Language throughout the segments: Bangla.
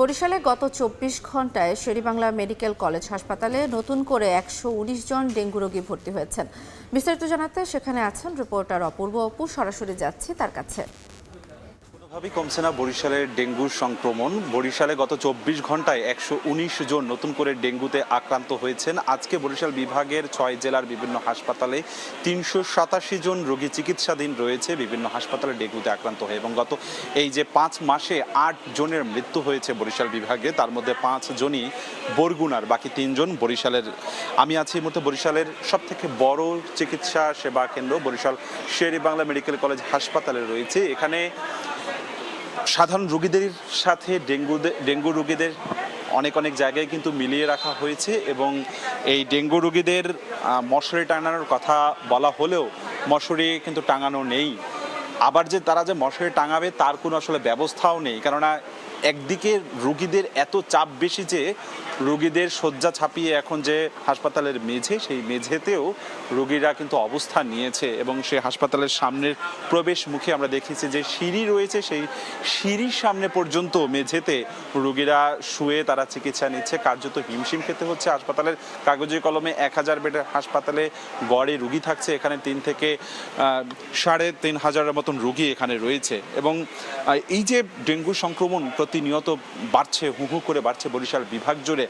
বরিশালে গত চব্বিশ ঘন্টায় শেরিবাংলা মেডিকেল কলেজ হাসপাতালে নতুন করে একশো উনিশ জন ডেঙ্গু রোগী ভর্তি হয়েছেন। বিস্তারিত জানাতে সেখানে আছেন রিপোর্টার অপূর্ব অপু। সরাসরি যাচ্ছি তার কাছে। কোনোভাবেই কমছে না বরিশালের ডেঙ্গুর সংক্রমণ। বরিশালে গত চব্বিশ ঘন্টায় একশো উনিশ জন নতুন করে ডেঙ্গুতে আক্রান্ত হয়েছেন। আজকে বরিশাল বিভাগের ছয় জেলার বিভিন্ন হাসপাতালে তিনশো সাতাশি জন রোগী চিকিৎসাধীন রয়েছে, বিভিন্ন হাসপাতালে ডেঙ্গুতে আক্রান্ত হয়ে। এবং গত এই যে পাঁচ মাসে আট জনের মৃত্যু হয়েছে বরিশাল বিভাগে, তার মধ্যে পাঁচ জনই বরগুনার, বাকি তিনজন বরিশালের। আমি আছি এই মুহূর্তে বরিশালের সব থেকে বড় চিকিৎসা সেবা কেন্দ্র, বরিশাল শেরি বাংলা মেডিকেল কলেজ হাসপাতালে রয়েছে। এখানে সাধারণ রোগীদের সাথে ডেঙ্গু ডেঙ্গু রোগীদের অনেক অনেক জায়গায় কিন্তু মিলিয়ে রাখা হয়েছে এবং এই ডেঙ্গু রোগীদের মশারি টাঙানোর কথা বলা হলেও মশারি কিন্তু টাঙানো নেই। আবার যে তারা যে মশারি টাঙাবে তার কোনো আসলে ব্যবস্থাও নেই। কেননা একদিকে রোগীদের এত চাপ বেশি যে রোগীদের শয্যা ছাপিয়ে এখন যে হাসপাতালের মেঝে, সেই মেঝেতেও রোগীরা কিন্তু অবস্থান নিয়েছে এবং সেই হাসপাতালের সামনের প্রবেশ মুখে আমরা দেখেছি যে সিঁড়ি রয়েছে, সেই সিঁড়ির সামনে পর্যন্ত মেঝেতে রোগীরা শুয়ে তারা চিকিৎসা নিচ্ছে। কার্যত হিমশিম খেতে হচ্ছে। হাসপাতালের কাগজে কলমে এক হাজার বেডের হাসপাতালে গড়ে রুগী থাকছে। এখানে তিন থেকে সাড়ে তিন হাজারের মতন রুগী এখানে রয়েছে এবং এই যে ডেঙ্গু সংক্রমণ প্রতিনিয়ত বাড়ছে, হু হু করে বাড়ছে বরিশাল বিভাগ জুড়ে।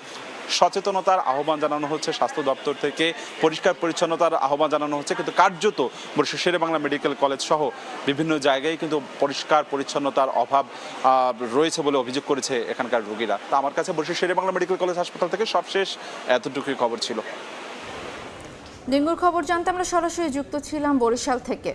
সচেতনতার আহ্বান জানানো হচ্ছে, স্বাস্থ্য দপ্তর থেকে পরিষ্কার পরিচ্ছন্নতার আহ্বান জানানো হচ্ছে, কিন্তু কার্যত শেরে বাংলা মেডিকেল কলেজ সহ বিভিন্ন জায়গায় কিন্তু পরিষ্কার পরিচ্ছন্নতার অভাব রয়েছে বলে অভিযোগ করেছে এখানকার রোগীরা। তা আমার কাছে বরিশাল শেরে বাংলা মেডিকেল কলেজ হাসপাতাল থেকে সবশেষ এতটুকুই খবর ছিল। ডেঙ্গুর খবর জানতে আমরা সরাসরি যুক্ত ছিলাম বরিশাল থেকে।